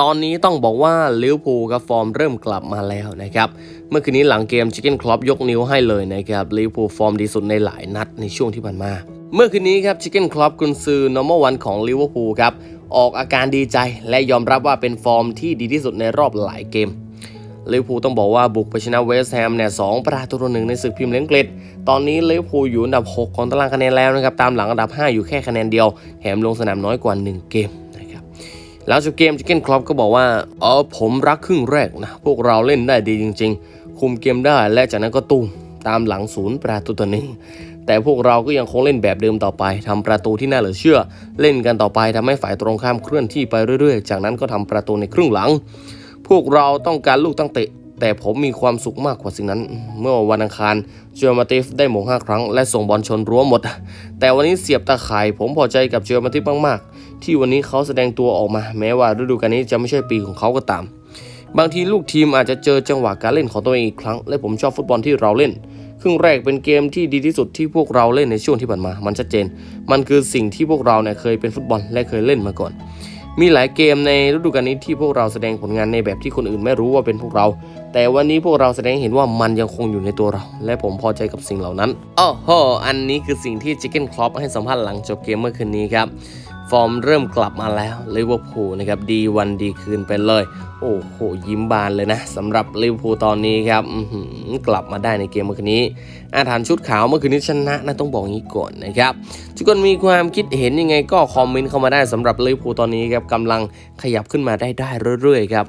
ตอนนี้ต้องบอกว่าลิเวอร์พูลกับฟอร์มเริ่มกลับมาแล้วนะครับ เมื่อคืนนี้หลังเกมชิคเก้นคลอปยกนิ้วให้เลยนะครับลิเวอร์พูลฟอร์มดีสุดในหลายนัดในช่วงที่ผ่านมา เมื่อคืนนี้ครับชิคเก้นคลอปกุนซือนอร์มวันของลิเวอร์พูลครับออกอาการดีใจและยอมรับว่าเป็นฟอร์มที่ดีที่สุดในรอบหลายเกมลิเวอร์พูลต้องบอกว่าบุกไปชนะเวสต์แฮมเนี่ยสองประตูต่อหนึ่งในศึกพรีเมียร์ลีกอังกฤษตอนนี้ลิเวอร์พูลอยู่อันดับ 6 ของตารางคะแนนแล้วนะครับตามหลังอันดับ 5 อยู่แค่คะแนนเดียวแถมลงสนามน้อยกว่า 1 เกม แล้วจบเกมจิเก้นคลอปก็บอกว่าเออผมรักครึ่งแรกนะ พวกเราเล่นได้ดีจริง ๆ คุมเกมได้และจากนั้นก็ตุ้มตามหลังศูนย์ประตูตัวหนึ่งแต่พวกเราก็ยังคงเล่นแบบเดิมต่อไปทำประตูที่น่าเหลือเชื่อ เล่นกันต่อไปทำให้ฝ่ายตรงข้ามเคลื่อนที่ไปเรื่อยๆ จากนั้นก็ทำประตูในครึ่งหลัง พวกเราต้องการลูกตั้งเตะ แต่ผมมีความสุขมากกว่าสิ่งนั้น เมื่อวันอังคารเจอมาติฟได้หมงห้าครั้ง และส่งบอลชนรั้วหมด แต่วันนี้เสียบตาข่าย ผมพอใจกับเจอมาติฟมากๆ ที่วันนี้เขาแสดงตัวออกมา แม้ว่าฤดูกาลนี้จะไม่ใช่ปีของเขาก็ตาม บางทีลูกทีมอาจจะเจอจังหวะการเล่นของตัวเองอีกครั้ง และผมชอบฟุตบอลที่เราเล่นครึ่งแรกเป็นเกมที่ดีที่สุดที่พวกเราเล่นในช่วงที่ผ่านมา มันชัดเจน มันคือสิ่งที่พวกเราเนี่ยเคยเป็นฟุตบอลและเคยเล่นมาก่อน มีหลายเกมในฤดูกาลนี้ที่พวกเราแสดงผลงานในแบบที่คนอื่นไม่รู้ว่าเป็นพวกเรา แต่วันนี้พวกเราแสดงเห็นว่ามันยังคงอยู่ในตัวเรา และผมพอใจกับสิ่งเหล่านั้นอ้โหอันนี้คือสิ่งที่จิกเก้นคลอปให้สัมภาษณ์หลังจบเกมเมื่อคืนนี้ครับ ฟอร์มเริ่มกลับมาแล้วลิเวอร์พูลนะครับดีวันดีคืนไปเลย โอ้โห ยิ้มบานเลยนะสำหรับลิเวอร์พูลตอนนี้ครับกลับมาได้ในเกมเมื่อคืนนี้ อาถรรพ์ชุดขาวเมื่อคืนนี้ชนะนะต้องบอกงี้ก่อนนะครับทุกคนมีความคิดเห็นยังไงก็คอมเมนต์เข้ามาได้สำหรับลิเวอร์พูลตอนนี้ครับกำลังขยับขึ้นมาได้ได้เรื่อยๆครับ